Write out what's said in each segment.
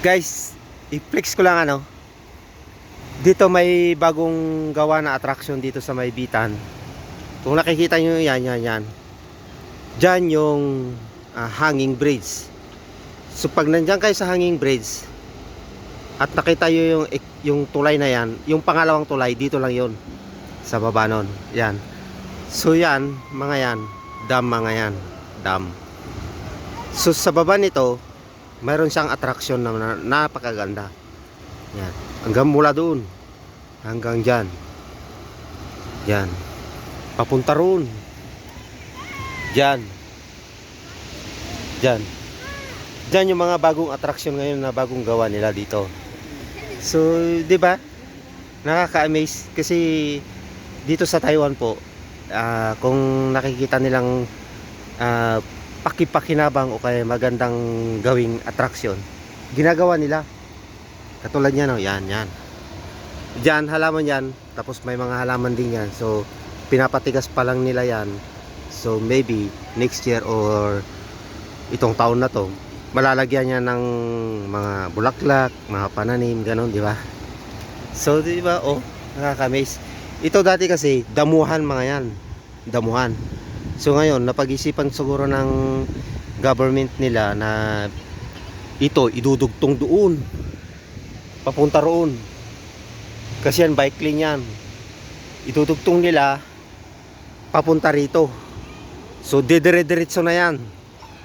Guys, i-flex ko lang ano. Dito may bagong gawa na attraction dito sa may Bitan. Kung nakikita nyo yan, yan, yan. Diyan yung ah, hanging bridge. So pag nandyan kayo sa hanging bridge at nakita nyo yung, yung tulay na yan, yung pangalawang tulay, dito lang yon sa baba nun. Yan. So yan, mga yan, dam mga yan, dam. So sa baba nito, mayroon siyang attraction na, na napakaganda. Yan. Hanggang mula doon. Hanggang dyan. Yan. Papunta roon. Dyan. Dyan. Dyan yung mga bagong attraction ngayon na bagong gawa nila dito. So, di ba? Nakaka-amaze kasi dito sa Taiwan po, ah, kung nakikita nilang ah, pakipakinabang o kaya magandang gawing attraction, ginagawa nila. Katulad yan, oh, yan, yan. Diyan, halaman yan. Tapos may mga halaman din yan. So, pinapatigas pa lang nila yan. So, maybe next year or itong taon na to, malalagyan niya ng mga bulaklak, mga pananim, ganun, di ba? So, di ba, oh, nakaka-amaze. Ito dati kasi, damuhan mga yan. Damuhan. So, ngayon, napag-isipan siguro ng government nila na ito, idudugtong doon. Papunta roon. Kasi yan, bike lane yan. Itutugtong nila, papunta rito. So, didire-diretso na yan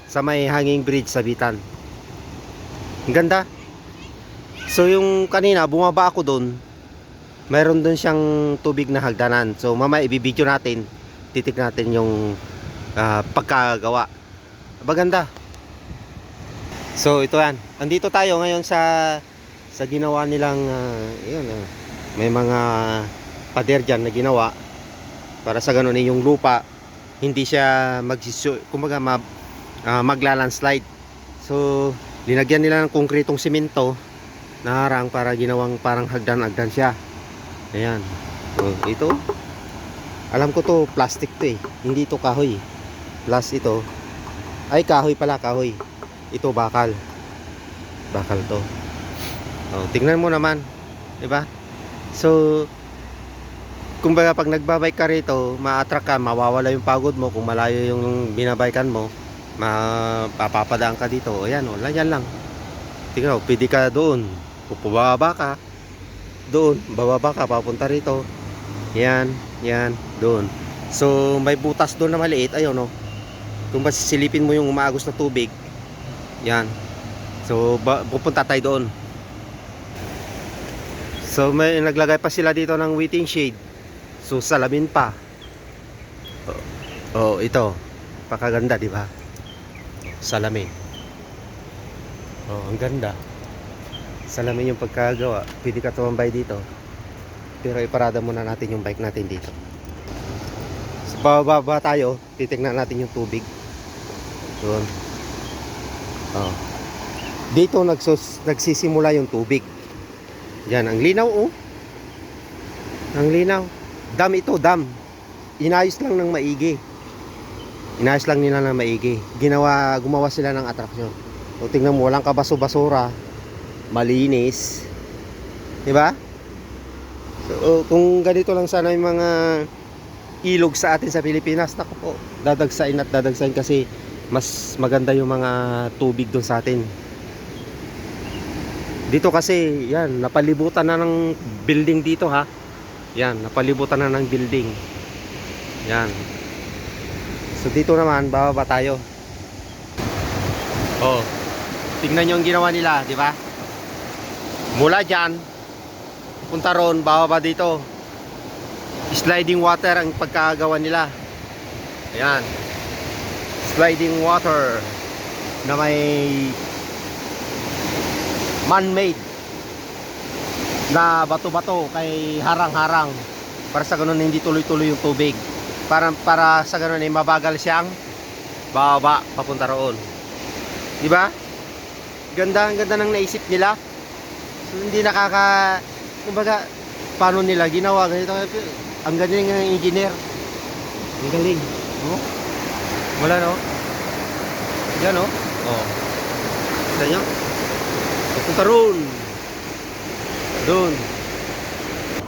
sa may hanging bridge sa Bitan. Ang ganda. So, yung kanina, bumaba ako doon. Mayroon doon siyang tubig na hagdanan. So, mamaya ibibidyo natin. Titik natin yung ah, pagkagawa. Maganda. So, ito yan. Andito tayo ngayon sa sa ginawa nilang ah, yun, ah, may mga pader dyan na ginawa para sa ganun yung lupa hindi siya magsisu kumbaga ma, ah, maglalandslide so linagyan nila ng konkretong simento na harang para ginawang parang hagdan-hagdan siya ayan so, ito alam ko to plastic to eh hindi to kahoy plus ito ay kahoy pala kahoy ito bakal bakal to Oh, tingnan mo naman, 'di ba? So kumbaga pag nagbabike ka rito, ma-attract ka, mawawala yung pagod mo kung malayo yung binabaykan mo, mapapapadaan ka dito. Ayan, oh, yan lang. Tingnan mo, pwede ka doon. Pupababa ka. Doon, bababa ka, papunta rito. Yan, yan, doon. So, may butas doon na maliit. Ayun, no. Kung ba sisilipin mo yung umaagos na tubig, yan. So, pupunta tayo doon. So may naglagay pa sila dito ng waiting shade. So salamin pa. Oh, oh ito. Pakaganda, di ba? Salamin. Oh, ang ganda. Salamin yung pagkagawa. Pwede ka tumambay dito. Pero iparada muna natin yung bike natin dito. So bababa tayo, titingnan natin yung tubig. Doon. Oh. Dito nagsus nagsisimula yung tubig. Yan, ang linaw oh. Ang linaw. Dam ito, dam. Inayos lang ng maigi. Inayos lang nila ng maigi. Ginawa, gumawa sila ng atraksyon. O tingnan mo, walang kabaso-basura. Malinis. 'Di ba? So, kung ganito lang sana yung mga ilog sa atin sa Pilipinas, naku po, dadagsain at dadagsain kasi mas maganda yung mga tubig doon sa atin. Dito kasi, yan, napalibutan na ng building dito ha. Yan, napalibutan na ng building. Yan. So dito naman, bababa tayo. Oh. Tingnan nyo ang ginawa nila, di ba? Mula dyan, punta ron, bababa dito. Sliding water ang pagkagawa nila. Ayan. Sliding water na may man-made na bato-bato kay harang-harang para sa ganun hindi tuloy-tuloy yung tubig para para sa ganun ay mabagal siyang baba papunta roon di ba ganda ang ganda ng naisip nila so, hindi nakaka kumbaga paano nila ginawa ganito ang galing ng engineer ang galing oh wala no yan oh oh kita nyo Punta roon. Doon.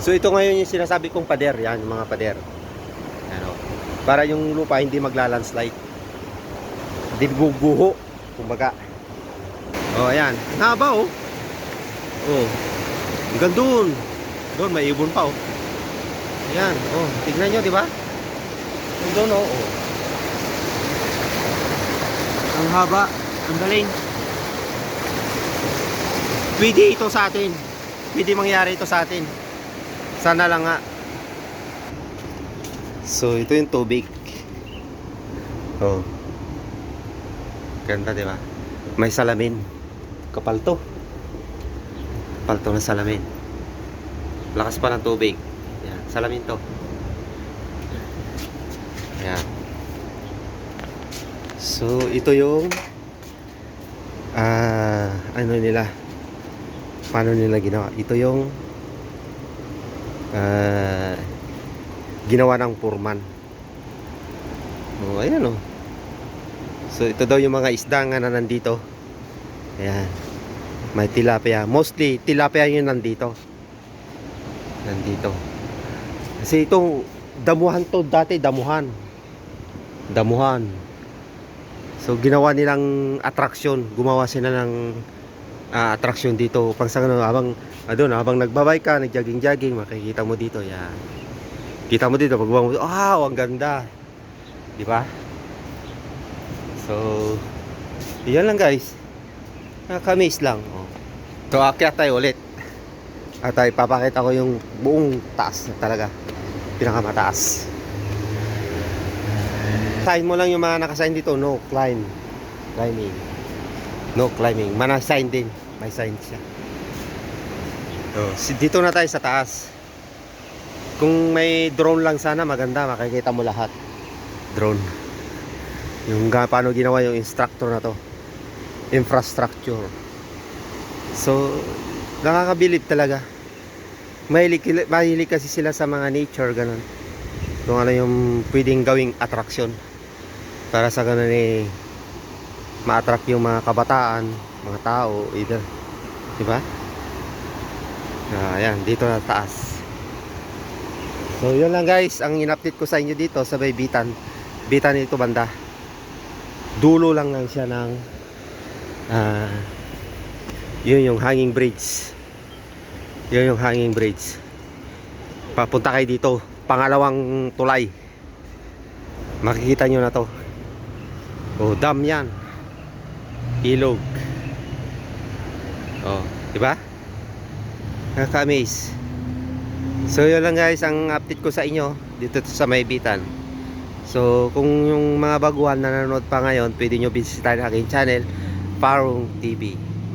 So ito ngayon yung sinasabi kong pader. Yan, yung mga pader. Ano, para yung lupa hindi maglalandslide. Hindi guguho. Kumbaga. Oh, ayan. Haba oh. Oh. Hanggang doon. Doon, may ibon pa oh. Ayan, oh. Tignan nyo, di ba? Doon oh. oh. Ang haba. Ang galing. Pwede ito sa atin. Pwede mangyari ito sa atin. Sana lang nga. So, ito yung tubig. Oh. Ganda, di ba? May salamin. Kapal to. Kapal to na salamin. Lakas pa ng tubig. Yan. Salamin to. Yan. So, ito yung ah, ano nila paano nila ginawa ito yung ah, ginawa ng purman oh, ayan oh so ito daw yung mga isda nga na nandito ayan may tilapia mostly tilapia yung nandito nandito kasi ito damuhan to dati damuhan damuhan So ginawa nilang attraction, gumawa sila ng ah, attraction dito pang sa ano, habang ah, doon, habang nagbabay ka, nagjogging-jogging, makikita mo dito, yan. Kita mo dito pag mo, wow, ang ganda. Di ba? So, yan lang guys. Nakakamiss lang. Oh. So, akyat tayo ulit. At ay papakita ko yung buong taas na talaga. Pinakamataas. Sign mo lang yung mga nakasign dito, no climb. Climbing. No climbing. Mana sign din. May sign siya. So, dito na tayo sa taas. Kung may drone lang sana, maganda. Makikita mo lahat. Drone. Yung paano ginawa yung instructor na to. Infrastructure. So, nakakabilib talaga. Mahilig, mahilig kasi sila sa mga nature, ganun. Kung ano yung pwedeng gawing attraction para sa ganun eh ma-attract yung mga kabataan, mga tao, either. Di ba? Ah, ayan, dito na taas. So, yun lang guys, ang in-update ko sa inyo dito sa may Bitan. Bitan ito banda. Dulo lang lang siya ng ah, yun yung hanging bridge. Yun yung hanging bridge. Papunta kayo dito, pangalawang tulay. Makikita nyo na to. Oh, dam yan. Ilog. Oh, di ba? Nakaka-amaze. So, yun lang guys ang update ko sa inyo dito sa Maybitan. So, kung yung mga baguhan na nanonood pa ngayon, pwede nyo bisitahin aking channel, Parong TV.